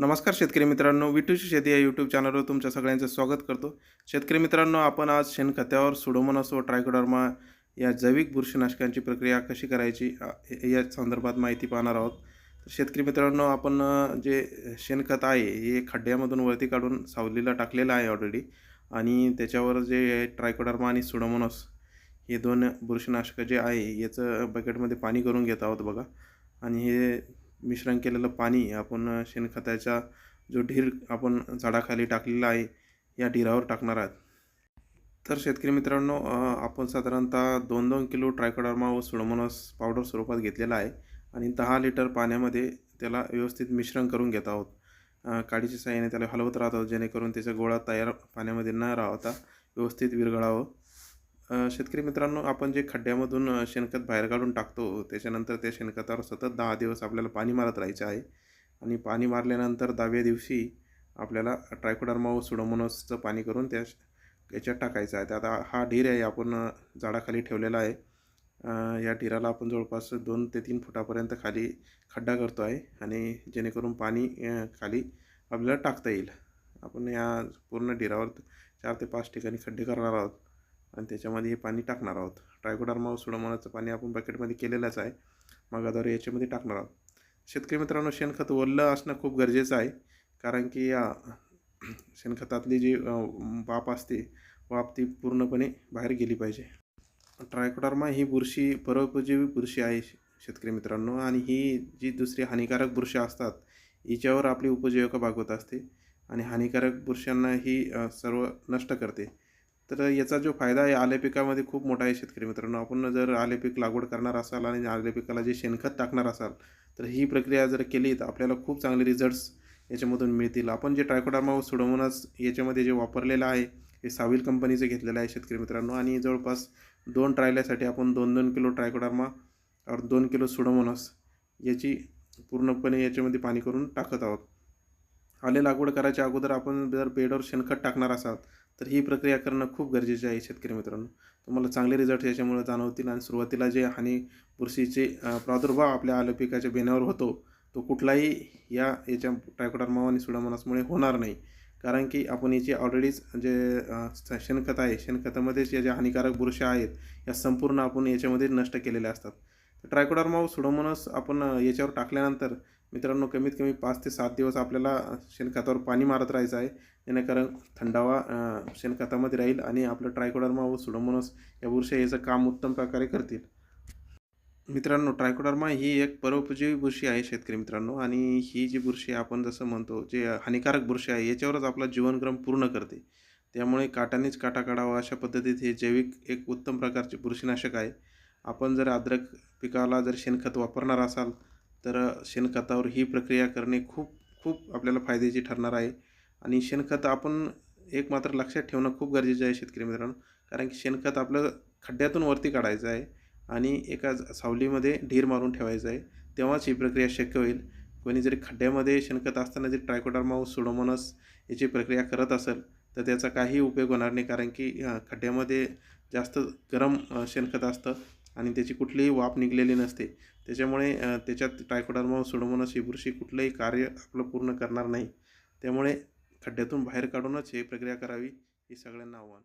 नमस्कार शेतकरी मित्रांनो विटूची शेती या यूट्यूब चॅनलवर तुमच्या सगळ्यांचं स्वागत करतो. शेतकरी मित्रांनो आपण आज शेणखतावर सुडोमोनास व ट्रायकोडर्मा या जैविक बुरशीनाशकांची प्रक्रिया कशी करायची या संदर्भात माहिती पाहणार आहोत. तर शेतकरी मित्रांनो आपण जे शेणखत आहे हे खड्ड्यामधून वरती काढून सावलीला टाकलेलं आहे ऑलरेडी आणि त्याच्यावर जे ट्रायकोडर्मा आणि सुडोमोनॉस हे दोन बुरशीनाशकं जे आहे याचं बकेटमध्ये पाणी करून घेत आहोत बघा. आणि हे मिश्रण केलेलं पाणी आपण शेणखताच्या जो ढीर आपण झाडाखाली टाकलेला आहे या ढिरावर टाकणार आहात. तर शेतकरी मित्रांनो आपण साधारणतः दोन दोन किलो ट्रायकोडर्मा व सुडोमोनास पावडर स्वरूपात घेतलेला आहे आणि दहा लिटर पाण्यामध्ये त्याला व्यवस्थित मिश्रण करून घेत आहोत. काडीच्या साह्याने त्याला हलवत राहत आहोत जेणेकरून त्याचा गोळा तयार पाण्यामध्ये न राहता व्यवस्थित विरघळावं. शेतकरी मित्रांनो आपण जे खड्ड्यामधून शेणखत बाहेर काढून टाकतो त्याच्यानंतर त्या शेणखतावर सतत दहा दिवस आपल्याला पाणी मारत राहायचं आहे. आणि पाणी मारल्यानंतर दहाव्या दिवशी आपल्याला ट्रायकोडर्मा व सुडोमोनोसचं पाणी करून त्या याच्यात टाकायचं आहे. आता हा ढीर आहे आपण झाडाखाली ठेवलेला आहे. या ढिराला आपण जवळपास दोन ते तीन फुटापर्यंत खाली खड्डा करतो आहे. आणि जेणेकरून पाणी खाली आपल्याला टाकता येईल. आपण या पूर्ण ढिरावर चार ते पाच ठिकाणी खड्डे करणार आहोत. आणि त्याच्यामध्ये हे पाणी टाकणार आहोत. ट्रायकोडर्मा व सुडोमोनाचं पाणी आपण बकेटमध्ये केलेलंच आहे. मगाद्वारे याच्यामध्ये टाकणार आहोत. शेतकरी मित्रांनो शेणखत ओलं असणं खूप गरजेचं आहे. कारण की या शेणखतातली जी वाप असते वाप ती पूर्णपणे बाहेर गेली पाहिजे. ट्रायकोडर्मा ही बुरशी परोपजीवी बुरशी आहे शेतकरी मित्रांनो. आणि ही जी दुसरी हानिकारक बुरशी असतात हिच्यावर आपली उपजीविका भागवत असते. आणि हानिकारक बुरशांना ही सर्व नष्ट करते. तर याचा जो फायदा आहे आले पिकामध्ये खूप मोठा आहे शेतकरी मित्रांनो. आपण जर आले पीक लागवड करणार असाल आणि आले पिकाला जे शेणखत टाकणार असाल तर ही प्रक्रिया जर केली तर आपल्याला खूप चांगले रिझल्ट्स याच्यामधून मिळतील. आपण जे ट्रायकोडामा सोडवूनच याच्यामध्ये जे वापरलेलं आहे हे साविल कंपनीचं घेतलेलं आहे शेतकरी मित्रांनो. आणि जवळपास दोन ट्रायल्यासाठी आपण दोन दोन किलो ट्रायकोडामा और दोन किलो सुडोमोनस याची पूर्णपणे याच्यामध्ये पाणी करून टाकत आहोत. आले लागवड करायच्या अगोदर आपण जर बेडवर शेणखत टाकणार असाल तर ही प्रक्रिया करणं खूप गरजेचे आहे शेतकरी मित्रांनो. तुम्हाला चांगले रिझल्ट याच्यामुळे जाणवतील आणि सुरुवातीला जे हानी बुरशीचे प्रादुर्भाव आपल्या आलं पिकाच्या बेण्यावर होतो तो कुठलाही या याच्या ट्रायकोडर्मा आणि सुडामनासमुळे होणार नाही. कारण की आपण याची ऑलरेडीच जे शेणखत आहे शेणखतामध्येच या ज्या हानिकारक बुरशा आहेत या संपूर्ण आपण याच्यामध्ये नष्ट केलेल्या असतात. तर ट्रायकोडर्मा व आपण याच्यावर टाकल्यानंतर मित्रांनो कमीत कमी पाच ते सात दिवस आपल्याला शेणखतावर पाणी मारत राहायचं आहे. जेणेकरून थंडावा शेणखतामध्ये राहील आणि आपलं ट्रायकोडर्मा व सुडोमोनस या बुरशा याचं काम उत्तम प्रकारे करतील. मित्रांनो ट्रायकोडर्मा ही एक परोपजीवी बुरशी आहे शेतकरी मित्रांनो. आणि ही जी बुरशी आपण जसं म्हणतो जे हानिकारक बुरशी आहे याच्यावरच आपला जीवनक्रम पूर्ण करते. त्यामुळे काटानेच काटा काढावा अशा पद्धतीत हे जैविक एक उत्तम प्रकारचे बुरशीनाशक आहे. आपण जर अद्रक पिकाला जर शेणखत वापरणार असाल तर शेणखतावर ही प्रक्रिया करणे खूप खूप आपल्याला फायद्याची ठरणार आहे. आणि शेणखत आपण एक मात्र लक्षात ठेवणं खूप गरजेचं आहे शेतकरी मित्रांनो. कारण की शेणखत आपलं खड्ड्यातून वरती काढायचं आहे. आणि एका सावलीमध्ये ढीर मारून ठेवायचं आहे. तेव्हाच ही प्रक्रिया शक्य होईल. कोणी जरी खड्ड्यामध्ये शेणखत असताना जरी ट्रायकोडर्मा माऊस सुडोमोनस याची प्रक्रिया करत असेल तर त्याचा काही उपयोग होणार नाही. कारण की खड्ड्यामध्ये जास्त गरम शेणखत असतं आणि त्याची कुठलीही वाफ निघलेली नसते. त्याच्यामुळे त्याच्यात ट्रायकोडर्मा व सुडोमोनस ही बुरशी कुठलंही कार्य आपलं पूर्ण करणार नाही. त्यामुळे खड्ड्यातून बाहेर काढूनच ही प्रक्रिया करावी ही सगळ्यांना आव्हान.